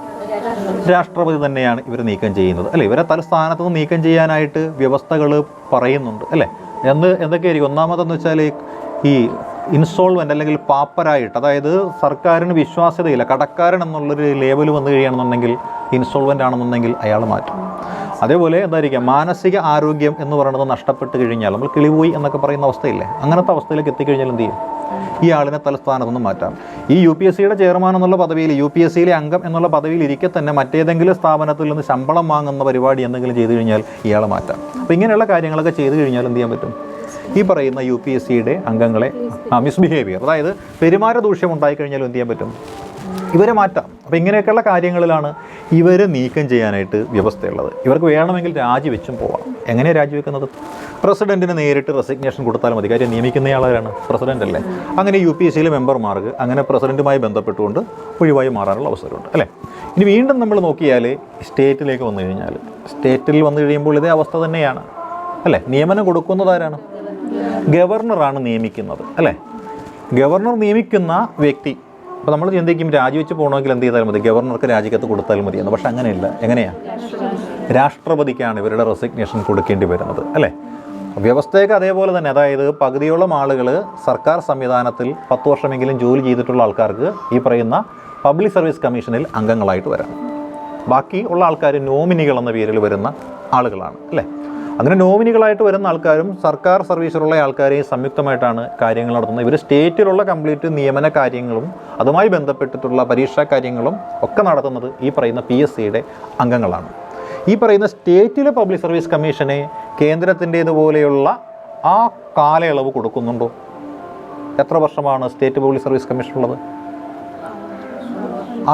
രാഷ്ട്രപതി തന്നെയാണ് ഇവർ നീക്കം ചെയ്യുന്നത് അല്ലേ? ഇവരെ തലസ്ഥാനത്ത് നിന്ന് നീക്കം ചെയ്യാനായിട്ട് വ്യവസ്ഥകൾ പറയുന്നുണ്ട് അല്ലേ? എന്ന് എന്തൊക്കെയായിരിക്കും? ഒന്നാമതെന്ന് വെച്ചാൽ ഈ ഇൻസോൾവെന്റ് അല്ലെങ്കിൽ പാപ്പരായിട്ട് അതായത് സർക്കാരിന് വിശ്വാസ്യതയില്ല കടക്കാരൻ എന്നുള്ളൊരു ലേബൽ വന്നു കഴിയുകയാണെന്നുണ്ടെങ്കിൽ ഇൻസോൾവെന്റ് ആണെന്നുണ്ടെങ്കിൽ അയാൾ മാറ്റും. അതേപോലെ എന്തായിരിക്കാം? മാനസിക ആരോഗ്യം എന്ന് പറയുന്നത് നഷ്ടപ്പെട്ട് കഴിഞ്ഞാൽ നമ്മൾ കിളിപോയി എന്നൊക്കെ പറയുന്ന അവസ്ഥയില്ലേ? അങ്ങനത്തെ അവസ്ഥയിലേക്ക് എത്തിക്കഴിഞ്ഞാൽ എന്ത് ചെയ്യും? ഈ ആളിനെ തലസ്ഥാനത്തുനിന്ന് മാറ്റാം. ഈ യു പി എസ് സിയുടെ ചെയർമാൻ എന്നുള്ള പദവിയിൽ യു പി എസ് സിയിലെ അംഗം എന്നുള്ള പദവിയിൽ ഇരിക്കെ തന്നെ മറ്റേതെങ്കിലും സ്ഥാപനത്തിൽ നിന്ന് ശമ്പളം വാങ്ങുന്ന പരിപാടി എന്തെങ്കിലും ചെയ്തു കഴിഞ്ഞാൽ ഇയാളെ മാറ്റാം. അപ്പോൾ ഇങ്ങനെയുള്ള കാര്യങ്ങളൊക്കെ ചെയ്തു കഴിഞ്ഞാൽ എന്ത് ചെയ്യാൻ പറ്റും? ഈ പറയുന്ന യു പി എസ് സിയുടെ അംഗങ്ങളെ മിസ്ബിഹേവിയർ അതായത് പെരുമാറ്റ ദൂഷ്യം ഉണ്ടായിക്കഴിഞ്ഞാൽ എന്ത് ചെയ്യാൻ പറ്റും? ഇവരെ മാറ്റാം. അപ്പോൾ ഇങ്ങനെയൊക്കെയുള്ള കാര്യങ്ങളിലാണ് ഇവരെ നീക്കം ചെയ്യാനായിട്ട് വ്യവസ്ഥയുള്ളത്. ഇവർക്ക് വേണമെങ്കിൽ രാജിവെച്ചും പോവാം. എങ്ങനെയാണ് രാജിവെക്കുന്നത്? പ്രസിഡന്റിന് നേരിട്ട് റെസിഗ്നേഷൻ കൊടുത്താൽ മതി. കാര്യം നിയമിക്കുന്നയാളാരാണ് പ്രസിഡന്റ് അല്ലേ? അങ്ങനെ യു പി എസ് സിയിലെ മെമ്പർമാർക്ക് അങ്ങനെ പ്രസിഡന്റുമായി ബന്ധപ്പെട്ടുകൊണ്ട് ഒഴിവായി മാറാനുള്ള അവസരമുണ്ട്. അല്ലേ? ഇനി വീണ്ടും നമ്മൾ നോക്കിയാൽ സ്റ്റേറ്റിലേക്ക് വന്നു കഴിഞ്ഞാൽ സ്റ്റേറ്റിൽ വന്നു കഴിയുമ്പോൾ ഇതേ അവസ്ഥ തന്നെയാണ്. അല്ലേ? നിയമനം കൊടുക്കുന്നതാരാണ് ഗവർണറാണ് നിയമിക്കുന്നത് അല്ലേ? ഗവർണർ നിയമിക്കുന്ന വ്യക്തി അപ്പോൾ നമ്മൾ ചിന്തിക്കും രാജിവെച്ച് പോകണമെങ്കിൽ എന്ത് ചെയ്താൽ മതി. ഗവർണർക്ക് രാജിക്കത്ത് കൊടുത്താൽ മതിയെന്ന് പക്ഷെ അങ്ങനെയല്ല. എങ്ങനെയാണ് രാഷ്ട്രപതിക്കാണ് ഇവരുടെ റെസിഗ്നേഷൻ കൊടുക്കേണ്ടി വരുന്നത് അല്ലേ? വ്യവസ്ഥയൊക്കെ അതേപോലെ തന്നെ. അതായത് പകുതിയോളം ആളുകൾ സർക്കാർ സംവിധാനത്തിൽ പത്ത് വർഷമെങ്കിലും ജോലി ചെയ്തിട്ടുള്ള ആൾക്കാർക്ക് ഈ പറയുന്ന പബ്ലിക് സർവീസ് കമ്മീഷനിൽ അംഗങ്ങളായിട്ട് വരാം ബാക്കി ഉള്ള ആൾക്കാർ നോമിനികൾ എന്ന പേരിൽ വരുന്ന ആളുകളാണ് അല്ലേ? അങ്ങനെ നോമിനികളായിട്ട് വരുന്ന ആൾക്കാരും സർക്കാർ സർവീസിലുള്ള ആൾക്കാരെയും സംയുക്തമായിട്ടാണ് കാര്യങ്ങൾ നടത്തുന്നത്. ഇവർ സ്റ്റേറ്റിലുള്ള കംപ്ലീറ്റ് നിയമന കാര്യങ്ങളും അതുമായി ബന്ധപ്പെട്ടിട്ടുള്ള പരീക്ഷാ കാര്യങ്ങളും ഒക്കെ നടത്തുന്നത് ഈ പറയുന്ന പി എസ് സിയുടെ അംഗങ്ങളാണ്. ഈ പറയുന്ന സ്റ്റേറ്റിലെ പബ്ലിക് സർവീസ് കമ്മീഷനെ കേന്ദ്രത്തിന്റേതുപോലെയുള്ള ആ കാലയളവ് കൊടുക്കുന്നുണ്ടോ? എത്ര വർഷമാണ് സ്റ്റേറ്റ് പബ്ലിക് സർവീസ് കമ്മീഷൻ ഉള്ളത്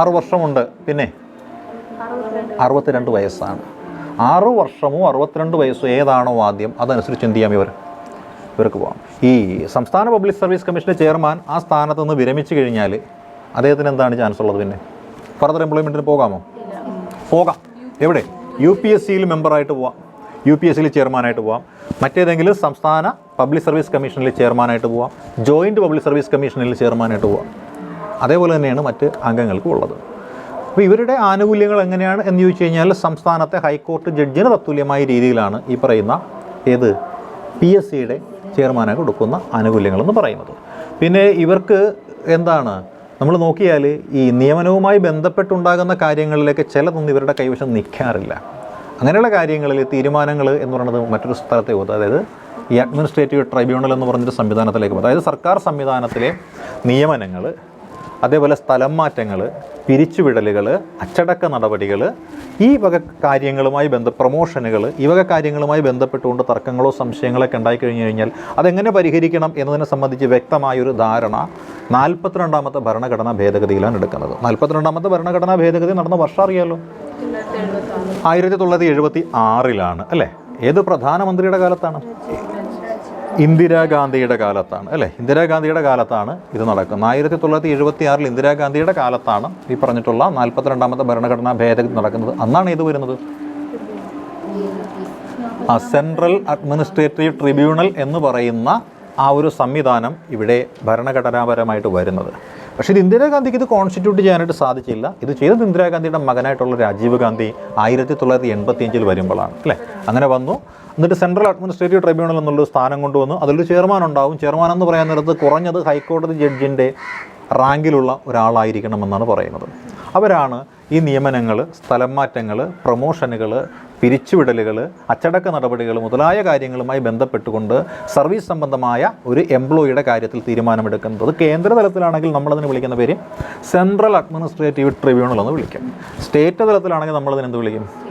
ആറു വർഷമുണ്ട്. പിന്നെ? അറുപത്തിരണ്ട് വയസ്സാണ്. ആറ് വർഷമോ അറുപത്തിരണ്ട് വയസ്സോ ഏതാണോ ആദ്യം അതനുസരിച്ച് എന്ത് ചെയ്യാം ഇവർ? ഇവർക്ക് പോകാം ഈ സംസ്ഥാന പബ്ലിക് സർവീസ് കമ്മീഷന്റെ ചെയർമാൻ ആ സ്ഥാനത്ത് നിന്ന് വിരമിച്ചു കഴിഞ്ഞാൽ അദ്ദേഹത്തിന് എന്താണ് ചാൻസ് ഉള്ളത് പിന്നെ? ഫർദർ എംപ്ലോയ്മെന്റിന് പോകാമോ? പോകാം. എവിടെ? യു പി എസ് സിയിൽ മെമ്പറായിട്ട് പോവാം. യു പി എസ് സിയിൽ ചെയർമാനായിട്ട് പോവാം. മറ്റേതെങ്കിലും സംസ്ഥാന പബ്ലിക് സർവീസ് കമ്മീഷനിൽ ചെയർമാനായിട്ട് പോവാം. ജോയിന്റ് പബ്ലിക് സർവീസ് കമ്മീഷനിൽ ചെയർമാനായിട്ട് പോവാം. അതേപോലെ തന്നെയാണ് മറ്റ് അംഗങ്ങൾക്കും ഉള്ളത്. അപ്പോൾ ഇവരുടെ ആനുകൂല്യങ്ങൾ എങ്ങനെയാണ് എന്ന് ചോദിച്ചു കഴിഞ്ഞാൽ സംസ്ഥാനത്തെ ഹൈക്കോർട്ട് ജഡ്ജിന് തത്തുല്യമായ രീതിയിലാണ് ഈ പറയുന്ന ഏത് പി എസ് സിയുടെ ചെയർമാനായി കൊടുക്കുന്ന ആനുകൂല്യങ്ങളെന്ന് പറയുന്നത്. പിന്നെ ഇവർക്ക് എന്താണ്? നമ്മൾ നോക്കിയാൽ ഈ നിയമനവുമായി ബന്ധപ്പെട്ടുണ്ടാകുന്ന കാര്യങ്ങളിലേക്ക് ചിലതൊന്നും ഇവരുടെ കൈവശം നിൽക്കാറില്ല. അങ്ങനെയുള്ള കാര്യങ്ങളിൽ തീരുമാനങ്ങൾ എന്ന് പറയുന്നത് മറ്റൊരു സ്ഥലത്തെ പോകും. അതായത് ഈ അഡ്മിനിസ്ട്രേറ്റീവ് ട്രൈബ്യൂണൽ എന്ന് പറഞ്ഞൊരു സംവിധാനത്തിലേക്ക് പോകും. അതായത് സർക്കാർ സംവിധാനത്തിലെ നിയമനങ്ങൾ അതേപോലെ സ്ഥലം മാറ്റങ്ങൾ പിരിച്ചുവിടലുകൾ അച്ചടക്ക നടപടികൾ ഈ വക കാര്യങ്ങളുമായി ബന്ധ പ്രൊമോഷനുകൾ ഈ വക കാര്യങ്ങളുമായി ബന്ധപ്പെട്ടുകൊണ്ട് തർക്കങ്ങളോ സംശയങ്ങളൊക്കെ ഉണ്ടായി കഴിഞ്ഞു കഴിഞ്ഞാൽ അതെങ്ങനെ പരിഹരിക്കണം എന്നതിനെ സംബന്ധിച്ച് വ്യക്തമായൊരു ധാരണ നാൽപ്പത്തിരണ്ടാമത്തെ ഭരണഘടനാ ഭേദഗതിയിലാണ് എടുക്കുന്നത്. നാൽപ്പത്തിരണ്ടാമത്തെ ഭരണഘടനാ ഭേദഗതി നടന്ന വർഷം അറിയാലോ? ആയിരത്തി തൊള്ളായിരത്തി എഴുപത്തി ആറിലാണ് അല്ലേ? ഏത് പ്രധാനമന്ത്രിയുടെ കാലത്താണ്? ഇന്ദിരാഗാന്ധിയുടെ കാലത്താണ് അല്ലേ? ഇന്ദിരാഗാന്ധിയുടെ കാലത്താണ് ഇത് നടക്കുന്നത്. ആയിരത്തി തൊള്ളായിരത്തി എഴുപത്തി ആറിൽ ഇന്ദിരാഗാന്ധിയുടെ കാലത്താണ് ഈ പറഞ്ഞിട്ടുള്ള നാൽപ്പത്തിരണ്ടാമത്തെ ഭരണഘടനാ ഭേദഗതി നടക്കുന്നത്. അന്നാണ് ഇത് വരുന്നത്. ആ സെൻട്രൽ അഡ്മിനിസ്ട്രേറ്റീവ് ട്രിബ്യൂണൽ എന്ന് പറയുന്ന ആ ഒരു സംവിധാനം ഇവിടെ ഭരണഘടനാപരമായിട്ട് വരുന്നത്. പക്ഷേ ഇത് ഇന്ദിരാഗാന്ധിക്ക് ഇത് കോൺസ്റ്റിറ്റ്യൂട്ട് ചെയ്യാനായിട്ട് സാധിച്ചില്ല. ഇത് ചെയ്തത് ഇന്ദിരാഗാന്ധിയുടെ മകനായിട്ടുള്ള രാജീവ് ഗാന്ധി ആയിരത്തി തൊള്ളായിരത്തി എൺപത്തി അഞ്ചിൽ വരുമ്പോഴാണ് അല്ലേ? അങ്ങനെ വന്നു. എന്നിട്ട് സെൻട്രൽ അഡ്മിനിസ്ട്രേറ്റീവ് ട്രൈബ്യൂണൽ എന്നുള്ളൊരു സ്ഥാനം കൊണ്ടുവന്നു. അതിലൊരു ചെയർമാൻ ഉണ്ടാവും. ചെയർമാൻ എന്ന് പറയാൻ നേരത്ത് കുറഞ്ഞത് ഹൈക്കോടതി ജഡ്ജിന്റെ റാങ്കിലുള്ള ഒരാളായിരിക്കണമെന്നാണ് പറയുന്നത്. അവരാണ് ഈ നിയമനങ്ങൾ സ്ഥലം മാറ്റങ്ങൾ പ്രൊമോഷനുകൾ പിരിച്ചുവിടലുകൾ അച്ചടക്ക നടപടികൾ മുതലായ കാര്യങ്ങളുമായി ബന്ധപ്പെട്ടുകൊണ്ട് സർവീസ് സംബന്ധമായ ഒരു എംപ്ലോയിയുടെ കാര്യത്തിൽ തീരുമാനമെടുക്കുന്നത് കേന്ദ്ര തലത്തിലാണെങ്കിൽ നമ്മളതിന് വിളിക്കുന്ന പേര് സെൻട്രൽ അഡ്മിനിസ്ട്രേറ്റീവ് ട്രിബ്യൂണൽ എന്ന് വിളിക്കും. സ്റ്റേറ്റ് തലത്തിലാണെങ്കിൽ നമ്മളതിനെന്ത് വിളിക്കും?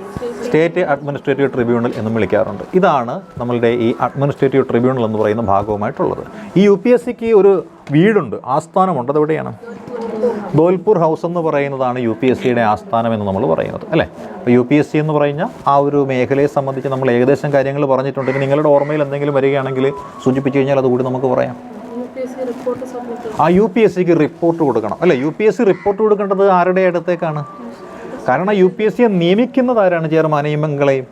സ്റ്റേറ്റ് അഡ്മിനിസ്ട്രേറ്റീവ് ട്രിബ്യൂണൽ എന്നും വിളിക്കാറുണ്ട്. ഇതാണ് നമ്മളുടെ ഈ അഡ്മിനിസ്ട്രേറ്റീവ് ട്രിബ്യൂണൽ എന്ന് പറയുന്ന ഭാഗവുമായിട്ടുള്ളത്. ഈ യു പി എസ് സിക്ക് ഒരു വീടുണ്ട് ആസ്ഥാനമുണ്ട്. അതെവിടെയാണ് ധോൽപൂർ ഹൗസ് എന്ന് പറയുന്നതാണ് യു പി എസ് സിയുടെ ആസ്ഥാനം എന്ന് നമ്മൾ പറയുന്നത് അല്ലേ? അപ്പോൾ യു പി എസ് സി എന്ന് പറഞ്ഞാൽ ആ ഒരു മേഖലയെ സംബന്ധിച്ച് നമ്മൾ ഏകദേശം കാര്യങ്ങൾ പറഞ്ഞിട്ടുണ്ടെങ്കിൽ നിങ്ങളുടെ ഓർമ്മയിൽ എന്തെങ്കിലും വരികയാണെങ്കിൽ സൂചിപ്പിച്ചു കഴിഞ്ഞാൽ അതുകൂടി നമുക്ക് പറയാം. ആ യു പി എസ് സിക്ക് റിപ്പോർട്ട് കൊടുക്കണം അല്ലേ? U P S C report കൊടുക്കേണ്ടത് ആരുടെ അടുത്തേക്കാണ്? കാരണം യു പി എസ് സിയെ നിയമിക്കുന്നത് ആരാണ് ചെയർമാനെയും അംഗങ്ങളെയും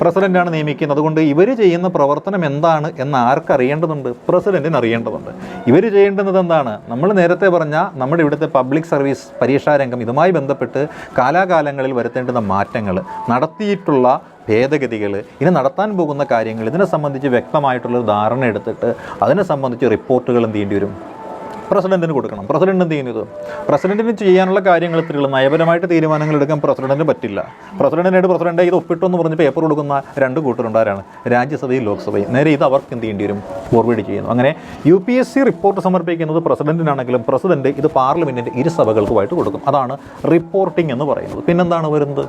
പ്രസിഡന്റാണ് നിയമിക്കുന്നത്. അതുകൊണ്ട് ഇവർ ചെയ്യുന്ന പ്രവർത്തനം എന്താണ് എന്ന് ആർക്കറിയേണ്ടതുണ്ട്? പ്രസിഡന്റിന് അറിയേണ്ടതുണ്ട്. ഇവർ ചെയ്യേണ്ടുന്നത് എന്താണ്? നമ്മൾ നേരത്തെ പറഞ്ഞ നമ്മുടെ ഇവിടുത്തെ പബ്ലിക് സർവീസ് പരീക്ഷാ രംഗം ഇതുമായി ബന്ധപ്പെട്ട് കാലാകാലങ്ങളിൽ വരുത്തേണ്ടുന്ന മാറ്റങ്ങൾ നടത്തിയിട്ടുള്ള ഭേദഗതികൾ ഇനി നടത്താൻ പോകുന്ന കാര്യങ്ങൾ ഇതിനെ സംബന്ധിച്ച് വ്യക്തമായിട്ടുള്ളൊരു ധാരണ എടുത്തിട്ട് അതിനെ സംബന്ധിച്ച് റിപ്പോർട്ടുകൾ എന്ത് ചെയ്യേണ്ടി വരും? പ്രസിഡന്റിന് കൊടുക്കണം. പ്രസിഡന്റ് എന്ത് ചെയ്യുന്നത്? പ്രസിഡന്റിന് ചെയ്യാനുള്ള കാര്യങ്ങൾ ഇത്രയുള്ള നയപരമായിട്ട് തീരുമാനങ്ങൾ എടുക്കാൻ പ്രസിഡന്റിന് പറ്റില്ല. പ്രസിഡന്റിനായിട്ട് പ്രസിഡന്റ് ഇത് ഒപ്പിട്ടു എന്ന് പറഞ്ഞ് പേപ്പർ കൊടുക്കുന്ന രണ്ട് കൂട്ടരുണ്ട്. ആരാണ്? രാജ്യസഭയും ലോക്സഭയും. നേരെ ഇത് അവർക്ക് എന്ത് ചെയ്യേണ്ടി വരും? ഫോർവേഡ് ചെയ്യുന്നു. അങ്ങനെ U P S C report സമർപ്പിക്കുന്നത് പ്രസിഡന്റിനാണെങ്കിലും പ്രസിഡന്റ് ഇത് പാർലമെന്റിന്റെ ഇരു സഭകൾക്കുമായിട്ട് കൊടുക്കും. അതാണ് റിപ്പോർട്ടിംഗ് എന്ന് പറയുന്നത്. പിന്നെന്താണ് വരുന്നത്?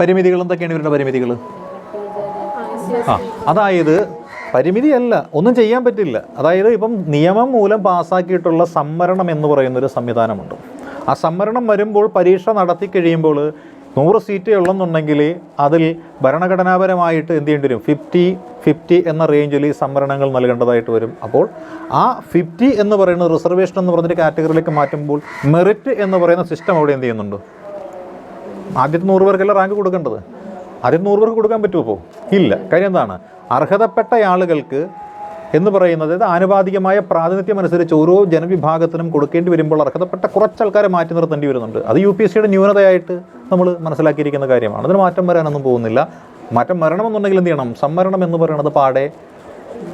പരിമിതികൾ. എന്തൊക്കെയാണ് ഇവരുടെ പരിമിതികൾ? ആ അതായത് പരിമിതിയല്ല. ഒന്നും ചെയ്യാൻ പറ്റില്ല. അതായത് ഇപ്പം നിയമം മൂലം പാസ്സാക്കിയിട്ടുള്ള സംവരണം എന്ന് പറയുന്നൊരു സംവിധാനമുണ്ട്. ആ സംവരണം വരുമ്പോൾ പരീക്ഷ നടത്തി കഴിയുമ്പോൾ നൂറ് സീറ്റേ ഉള്ളെന്നുണ്ടെങ്കിൽ അതിൽ ഭരണഘടനാപരമായിട്ട് എന്ത് ചെയ്യേണ്ടി വരും? ഫിഫ്റ്റി ഫിഫ്റ്റി എന്ന റേഞ്ചിൽ ഈ സംവരണങ്ങൾ നൽകേണ്ടതായിട്ട് വരും. അപ്പോൾ ആ ഫിഫ്റ്റി എന്ന് പറയുന്നത് റിസർവേഷൻ എന്ന് പറഞ്ഞൊരു കാറ്റഗറിയിലേക്ക് മാറ്റുമ്പോൾ മെറിറ്റ് എന്ന് പറയുന്ന സിസ്റ്റം അവിടെ എന്ത് ചെയ്യുന്നുണ്ട്? ആദ്യത്തെ നൂറ് പേർക്കല്ല റാങ്ക് കൊടുക്കേണ്ടത്? ആദ്യത്തെ നൂറ് പേർക്ക് കൊടുക്കാൻ പറ്റുമോ ഇല്ല. കാര്യം എന്താണ്? അർഹതപ്പെട്ട ആളുകൾക്ക് എന്ന് പറയുന്നത് അതായത് ആനുപാതികമായ പ്രാതിനിധ്യം അനുസരിച്ച് ഓരോ ജനവിഭാഗത്തിനും കൊടുക്കേണ്ടി വരുമ്പോൾ അർഹതപ്പെട്ട കുറച്ച് ആൾക്കാരെ മാറ്റി നിർത്തേണ്ടി വരുന്നുണ്ട്. അത് യു പി എസ് സിയുടെ ന്യൂനതയായിട്ട് നമ്മൾ മനസ്സിലാക്കിയിരിക്കുന്ന കാര്യമാണ്. അതിന് മാറ്റം വരാനൊന്നും പോകുന്നില്ല. മാറ്റം വരണമെന്നുണ്ടെങ്കിൽ എന്ത് ചെയ്യണം? സംവരണം എന്ന് പറയുന്നത് പാടെ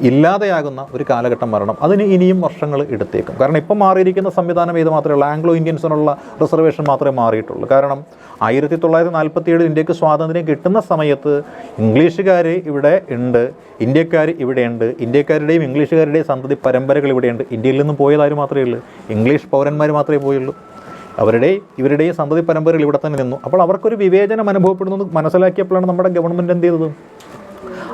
ഇല്ലാതെയാകുന്ന ഒരു കാലഘട്ടം വരണം. അതിന് ഇനിയും വർഷങ്ങൾ എടുത്തേക്കും. കാരണം ഇപ്പം മാറിയിരിക്കുന്ന സംവിധാനം ഏത് മാത്രമേ ഉള്ളൂ. ആംഗ്ലോ ഇന്ത്യൻസിനുള്ള റിസർവേഷൻ മാത്രമേ മാറിയിട്ടുള്ളൂ. കാരണം ആയിരത്തി തൊള്ളായിരത്തി നാൽപ്പത്തി ഏഴ് ഇന്ത്യയ്ക്ക് സ്വാതന്ത്ര്യം കിട്ടുന്ന സമയത്ത് ഇംഗ്ലീഷുകാർ ഇവിടെ ഉണ്ട് ഇന്ത്യക്കാർ ഇവിടെയുണ്ട് ഇന്ത്യക്കാരുടെയും ഇംഗ്ലീഷുകാരുടെയും സന്തതി പരമ്പരകൾ ഇവിടെയുണ്ട് ഇന്ത്യയിൽ നിന്നും പോയതാരും മാത്രമേ ഉള്ളൂ? ഇംഗ്ലീഷ് പൗരന്മാർ മാത്രമേ പോയുള്ളൂ. അവരുടെ ഇവരുടെയും സന്തതി പരമ്പരകൾ ഇവിടെ തന്നെ നിന്നു. അപ്പോൾ അവർക്കൊരു വിവേചനം അനുഭവപ്പെടുന്നു മനസ്സിലാക്കിയപ്പോഴാണ് നമ്മുടെ ഗവൺമെന്റ് എന്ത് ചെയ്തത്?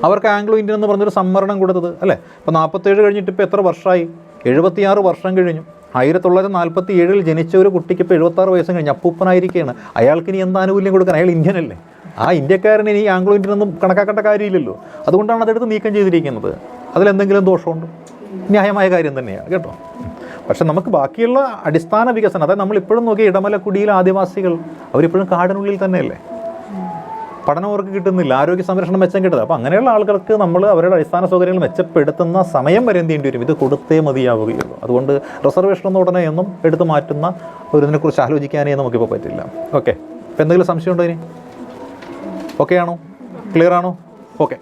അവർക്ക് ആംഗ്ലോ ഇന്ത്യൻ എന്ന് പറഞ്ഞൊരു സംവരണം കൊടുത്തത് അല്ലേ? ഇപ്പോൾ നാൽപ്പത്തേഴ് കഴിഞ്ഞിട്ട് ഇപ്പോൾ എത്ര വർഷമായി? എഴുപത്തിയാറ് വർഷം കഴിഞ്ഞു. ആയിരത്തി തൊള്ളായിരത്തി നാൽപ്പത്തി ഏഴിൽ ജനിച്ച ഒരു കുട്ടിക്ക് ഇപ്പോൾ എഴുപത്താറ് വയസ്സും കഴിഞ്ഞ്. അപ്പൂപ്പനായിരിക്കുകയാണ് അയാൾക്ക് ഇനി എന്ത് ആനുകൂല്യം കൊടുക്കാൻ? അയാൾ ഇന്ത്യൻ അല്ലേ ആ ഇന്ത്യക്കാരന് ഇനി ആംഗ്ലോ ഇന്ത്യൻ ഒന്നും കണക്കാക്കേണ്ട കാര്യമില്ലല്ലോ. അതുകൊണ്ടാണ് അതെടുത്ത് നീക്കം ചെയ്തിരിക്കുന്നത്. അതിലെന്തെങ്കിലും ദോഷമുണ്ട്? ന്യായമായ കാര്യം തന്നെയാണ് കേട്ടോ? പക്ഷെ നമുക്ക് ബാക്കിയുള്ള അടിസ്ഥാന വികസനം അതായത് നമ്മളിപ്പോഴും നോക്കിയ ഇടമലക്കുടിയിലെ ആദിവാസികൾ അവരിപ്പോഴും കാടിനുള്ളിൽ തന്നെയല്ലേ? പഠനം അവർക്ക് കിട്ടുന്നില്ല ആരോഗ്യ സംരക്ഷണം മെച്ചം കിട്ടുന്നത് അപ്പോൾ അങ്ങനെയുള്ള ആൾക്കാർക്ക് നമ്മൾ അവരുടെ അടിസ്ഥാന സൗകര്യങ്ങൾ മെച്ചപ്പെടുത്തുന്ന സമയം വരെ എന്ത് ചെയ്യേണ്ടി വരും? ഇത് കൊടുത്തേ മതിയാവുകയുള്ളൂ. അതുകൊണ്ട് റിസർവേഷൻ ഒന്നും ഉടനെ ഒന്നും എടുത്തു മാറ്റുന്ന ഒരു ഇതിനെക്കുറിച്ച് ആലോചിക്കാനേ നമുക്കിപ്പോൾ പറ്റില്ല. ഓക്കെ അപ്പോൾ എന്തെങ്കിലും സംശയം ഉണ്ടോ ഇനി? ഓക്കെ ആണോ? ക്ലിയർ ആണോ? ഓക്കെ